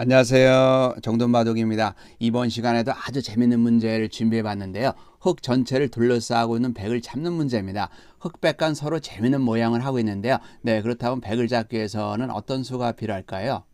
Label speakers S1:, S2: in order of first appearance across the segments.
S1: 안녕하세요. 정돈바둑입니다. 이번 시간에도 아주 재밌는 문제를 준비해 봤는데요. 흙 전체를 둘러싸고 있는 백을 잡는 문제입니다. 흙백간 서로 재밌는 모양을 하고 있는데요. 네, 그렇다면 백을 잡기 위해서는 어떤 수가 필요할까요?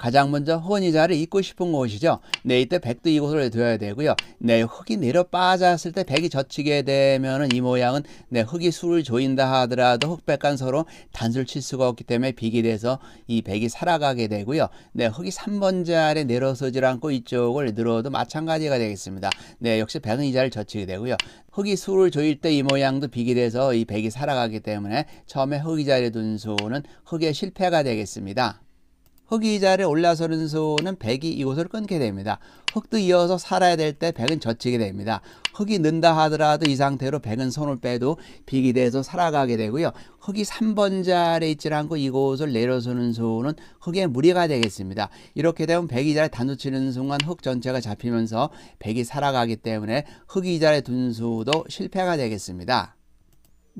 S1: 가장 먼저 흙이 자를 잇고 싶은 곳이죠. 네, 이때 백도 이곳을 둬야 되고요. 네, 흙이 내려 빠졌을 때 백이 젖히게 되면은 이 모양은 네, 흙이 술을 조인다 하더라도 흙백간 서로 단수를 칠 수가 없기 때문에 비기 돼서 이 백이 살아가게 되고요. 네, 흙이 3번 자리에 내려서질 않고 이쪽을 늘어도 마찬가지가 되겠습니다. 네, 역시 백은 이 자리를 젖히게 되고요. 흙이 술을 조일 때 이 모양도 비기 돼서 이 백이 살아가기 때문에 처음에 흙이 자리에 둔 소는 흙의 실패가 되겠습니다. 흙이 자리에 올라서는 소는 백이 이곳을 끊게 됩니다. 흙도 이어서 살아야 될 때 백은 젖히게 됩니다. 흙이 는다 하더라도 이 상태로 백은 손을 빼도 비기 돼서 살아가게 되고요. 흙이 3번 자리에 있지 않고 이곳을 내려서는 소는 흙의 무리가 되겠습니다. 이렇게 되면 백이 자리에 단두치는 순간 흙 전체가 잡히면서 백이 살아가기 때문에 흙이 자리에 둔 수도 실패가 되겠습니다.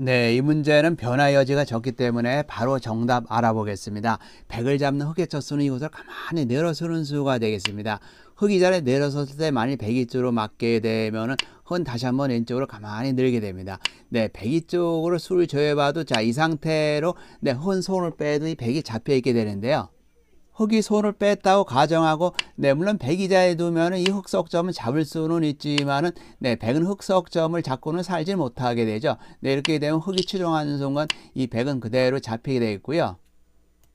S1: 네, 이 문제는 변화 여지가 적기 때문에 바로 정답 알아보겠습니다. 백을 잡는 흙의 첫수는 이곳을 가만히 내려서는 수가 되겠습니다. 흙이 자리에 내려섰을 때 만일 백이 쪽으로 맞게 되면은 흙은 다시 한번 왼쪽으로 가만히 늘게 됩니다. 네, 백이 쪽으로 수를 조여봐도 자, 이 상태로 네, 흙은 손을 빼도 이 백이 잡혀 있게 되는데요. 흙이 손을 뺐다고 가정하고 네 물론 백이자에 두면은 이 흑석점을 잡을 수는 있지만은 네 백은 흑석점을 잡고는 살지 못하게 되죠. 네 이렇게 되면 흙이 추종하는 순간 이 백은 그대로 잡히게 되겠고요.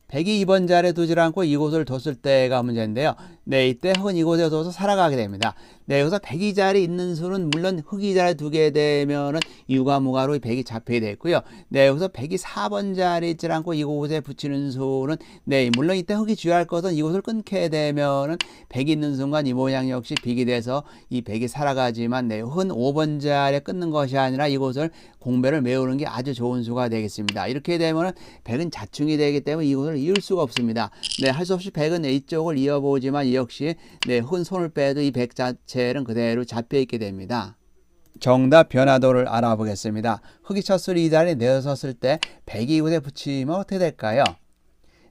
S1: 백이 2번 자리에 두질 않고 이곳을 뒀을 때가 문제인데요. 네, 이때 흙은 이곳에 둬서 살아가게 됩니다. 네, 여기서 백이 자리에 있는 수는 물론 흙이 자리에 두게 되면은 유가 무가로 백이 잡히게 되고요. 네, 여기서 백이 4번 자리에 있지 않고 이곳에 붙이는 수는 네, 물론 이때 흙이 주의할 것은 이곳을 끊게 되면은 백이 있는 순간 이 모양 역시 비기 돼서 이 백이 살아가지만 네, 흙은 5번 자리에 끊는 것이 아니라 이곳을 공배를 메우는 게 아주 좋은 수가 되겠습니다. 이렇게 되면은 백은 자충이 되기 때문에 이곳을 이을 수가 없습니다. 네, 할 수 없이 백은 이쪽을 이어보지만 이 역시 네, 흙은 손을 빼도 이 백 자체 는 그대로 잡혀 있게 됩니다. 정답 변화도를 알아보겠습니다. 흙이 첫술 이 자리에 내서섰을 때 백이 이곳에 붙이면 어떻게 될까요?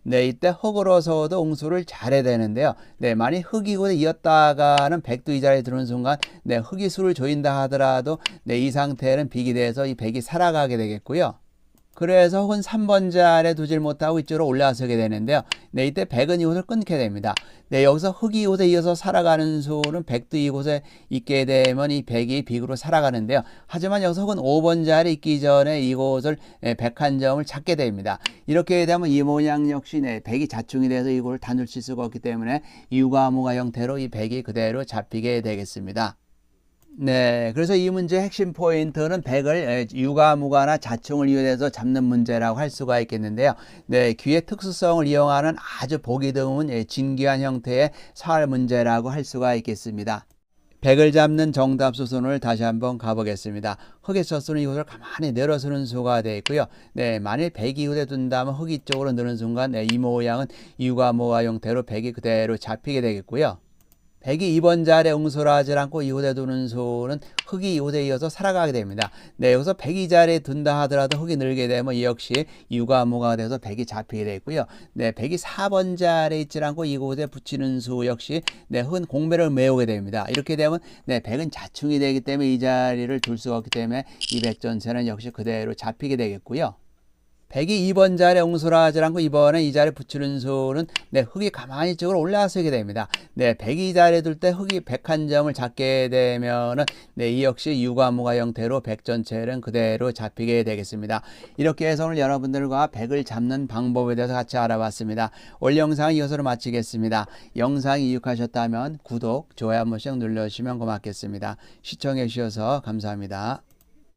S1: 네, 이때 흙으로서도 옹수를 잘해야 되는데요. 네, 만약 흙이 이곳에 이었다가는 백도 이 자리에 들어오는 순간, 네, 흙이 수를 조인다 하더라도, 네, 이 상태는 비기 돼서 이 백이 살아가게 되겠고요. 그래서 혹은 3번 자리에 두질 못하고 이쪽으로 올라서게 되는데요. 네, 이때 백은 이곳을 끊게 됩니다. 네, 여기서 흙이 이곳에 이어서 살아가는 수는 백도 이곳에 있게 되면 이 백이 빅으로 살아가는데요. 하지만 여기서 흙은 5번 자리에 있기 전에 이곳을 백한 점을 찾게 됩니다. 이렇게 되면 이 모양 역시 네, 백이 자충이 돼서 이곳을 단을 칠 수가 없기 때문에 유가무가 형태로 이 백이 그대로 잡히게 되겠습니다. 네, 그래서 이 문제의 핵심 포인트는 백을 유가무가나 자충을 이용해서 잡는 문제라고 할 수가 있겠는데요. 네, 귀의 특수성을 이용하는 아주 보기 드문 진귀한 형태의 사활 문제라고 할 수가 있겠습니다. 백을 잡는 정답 수순을 다시 한번 가보겠습니다. 흙의 첫수는 이곳을 가만히 내려서는 수가 되어 있고요. 네, 만일 백이 이곳에 둔다면 흙이 쪽으로 느는 순간 네, 이 모양은 유가모가 형태로 백이 그대로 잡히게 되겠고요. 백이 2번 자리에 응소하지 않고 이곳에 두는 소는 흙이 이곳에 이어서 살아가게 됩니다. 네, 여기서 백이 자리에 둔다 하더라도 흙이 늘게 되면 이 역시 유가무가 돼서 백이 잡히게 되고요. 네, 백이 4번 자리에 있지 않고 이곳에 붙이는 수 역시 네, 흙은 공배를 메우게 됩니다. 이렇게 되면 네, 백은 자충이 되기 때문에 이 자리를 둘 수가 없기 때문에 이 백 전체는 역시 그대로 잡히게 되겠고요. 백이 2번 자리에 옹소하지 않고 이번에 이 자리에 붙이는 수는 네, 흙이 가만히 쪽으로 올라서게 됩니다. 네, 백이 자리에 둘 때 흙이 백 한 점을 잡게 되면은 네, 이 역시 유가무가 형태로 백 전체는 그대로 잡히게 되겠습니다. 이렇게 해서 오늘 여러분들과 백을 잡는 방법에 대해서 같이 알아봤습니다. 올 영상 이것으로 마치겠습니다. 영상이 유익하셨다면 구독, 좋아요 한 번씩 눌러주시면 고맙겠습니다. 시청해 주셔서 감사합니다.